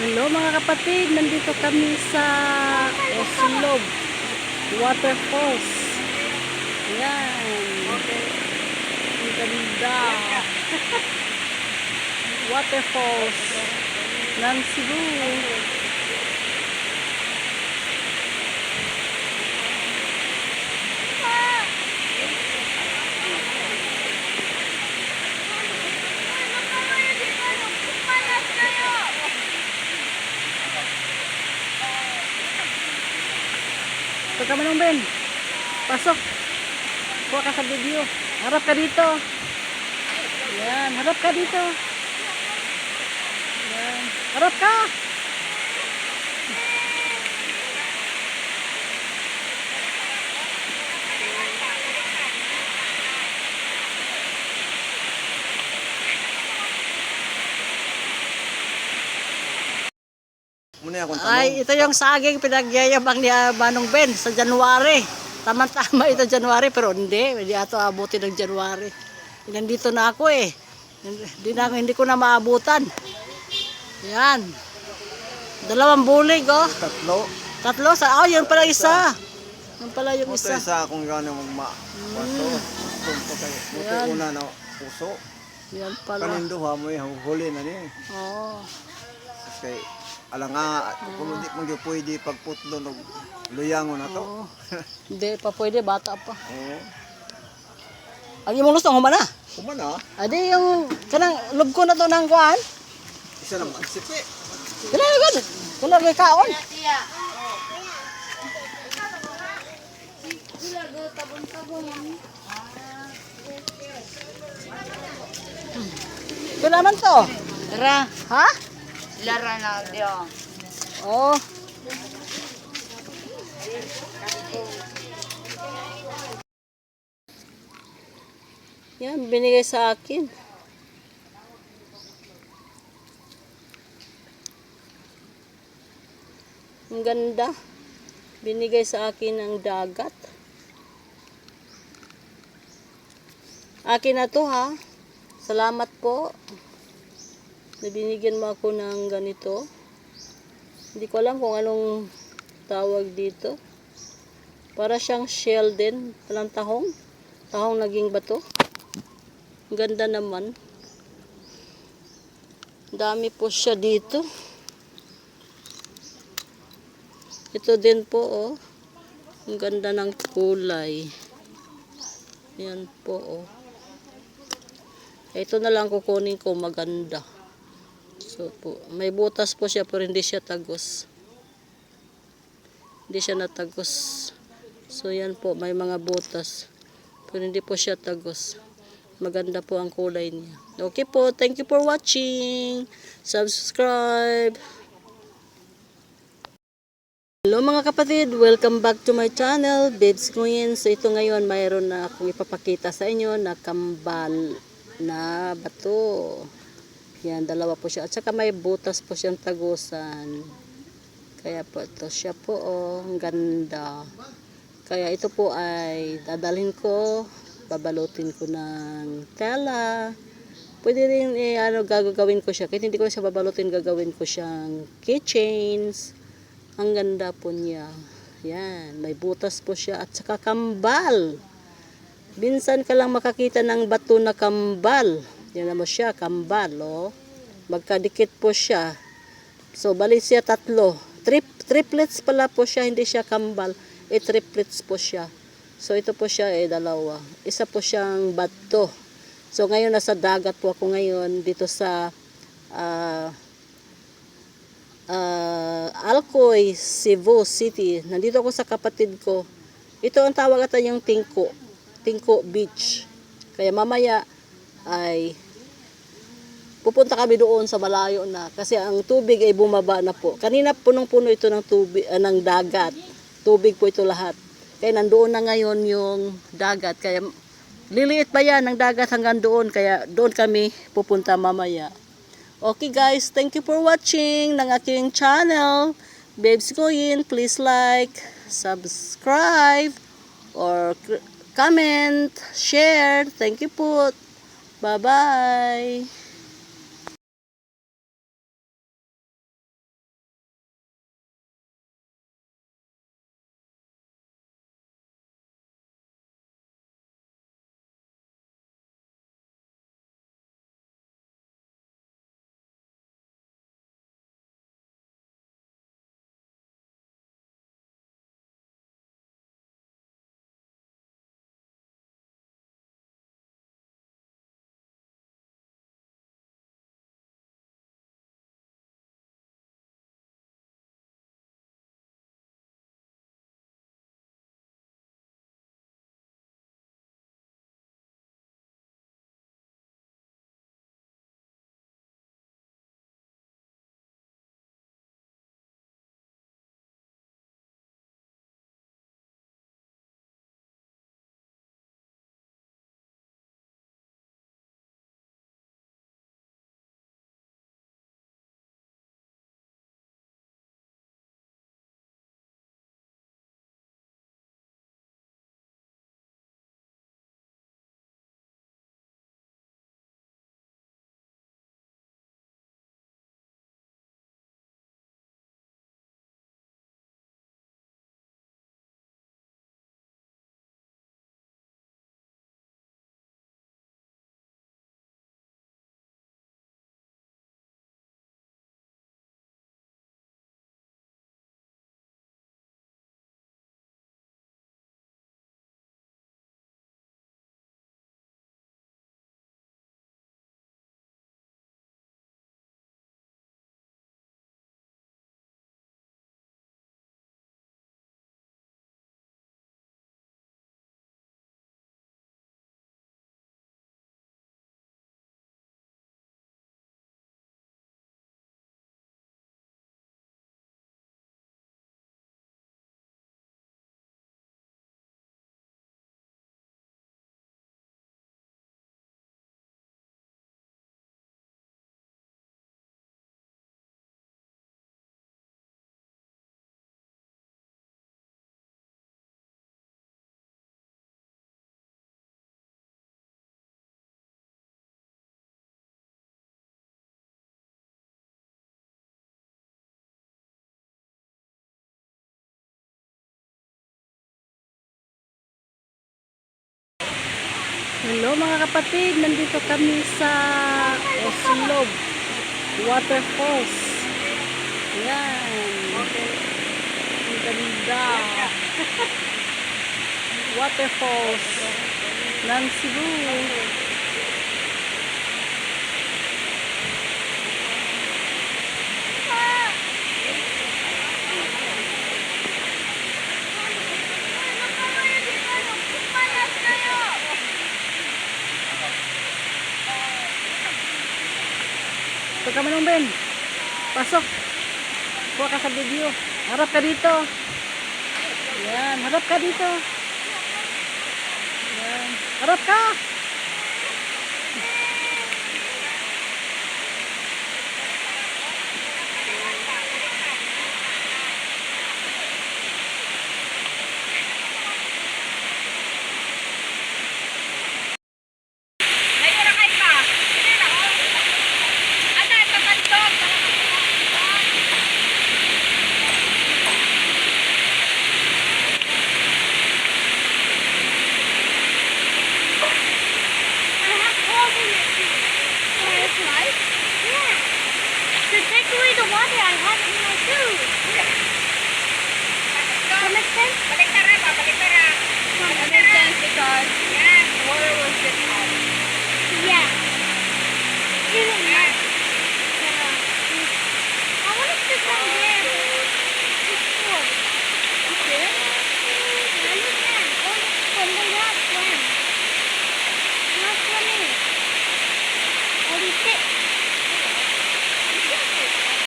Hello mga kapatid, nandito kami sa Oslog Waterfalls. Yan. Ang ganda. Waterfalls ng Cebu. Ito ka manong Ben. Pasok. Kuha ka sa video. Harap ka dito. Yan. Harap ka dito. Yan. Harap ka. Muna akong tanong. Ay, ito yung saging pinagyayabang ni ah, Manong Ben sa January. Tama-tama ito January pero hindi. Hindi ato abutin ng January. Nandito na ako eh. Hindi, na, hindi ko na maabutan. Yan. Dalawang bulig oh. Tatlo. Tatlo sa, oh yun pala isa. Yun pala yung isa. isa akong gano'ng magma. Kayo. Muto Yan. una na puso. Yan pala. Kanindo ha mo yung huli na niya. Oo. Kay alang nga, kung hindi mo pwede pagputlo ng luyango na to. Oo. Hindi pa pwede, bata pa. Oo. Ang imong gusto, humana. Kumana, Adi yung, kanang ko na to ng kuhan. isa lang magsipi. Kailan ko, kailan ko kaon. Kailan man to? Tara, Ha? Lara na diyo. Oh. Yan, binigay sa akin. Ang ganda. Binigay sa akin ng dagat. Akin na to ha. Salamat po. Na binigyan mo ako ng ganito. Hindi ko alam kung anong tawag dito. Para siyang shell din. Walang tahong. Tahong naging bato. Ang ganda naman. Dami po siya dito. Ito din po oh. Ang ganda ng kulay. Yan po oh. Ito na lang kukunin ko maganda. So po, may butas po siya pero hindi siya tagos. Hindi siya natagos. So yan po, may mga butas. Pero hindi po siya tagos. Maganda po ang kulay niya. Okay po, thank you for watching. Subscribe. Hello mga kapatid, welcome back to my channel, Babes Nguyen. So ito ngayon, mayroon na akong ipapakita sa inyo na kambal na bato. Yan, dalawa po siya. At saka may butas po siyang tagusan. Kaya po ito siya po, oh, ang ganda. Kaya ito po ay dadalhin ko, babalutin ko ng tela. Pwede rin, eh, ano, gagawin ko siya. Kahit hindi ko siya babalutin, gagawin ko siyang keychains. Ang ganda po niya. Yan, may butas po siya at saka kambal. Minsan ka lang makakita ng bato na kambal. Yan mo siya, kambal, oh. Magkadikit po siya. So, bali siya tatlo. Trip, triplets pala po siya, hindi siya kambal. E triplets po siya. So, ito po siya, eh, dalawa. Isa po siyang bato. So, ngayon nasa dagat po ako ngayon dito sa ah uh, Alcoy, Cebu City. Nandito ako sa kapatid ko. Ito ang tawag ata yung Tingko. Tingko Beach. Kaya mamaya ay pupunta kami doon sa malayo na kasi ang tubig ay bumaba na po. Kanina punong-puno ito ng tubig ah, ng dagat. Tubig po ito lahat. Kaya nandoon na ngayon yung dagat. Kaya liliit pa yan ng dagat hanggang doon. Kaya doon kami pupunta mamaya. Okay guys, thank you for watching ng aking channel. Babes Goyin, please like, subscribe, or comment, share. Thank you po. Bye-bye. Hello mga kapatid, nandito kami sa Oslog Waterfalls. Yan. Ang ganda. Waterfalls ng Cebu. Ka manong Ben. Pasok. Kuha ka sa video. Harap ka dito. Yan. Harap ka dito. Yan. Harap ka. to take away the water I had in my shoes. Does that make sense? Balik tara, babalik tara. That makes sense because...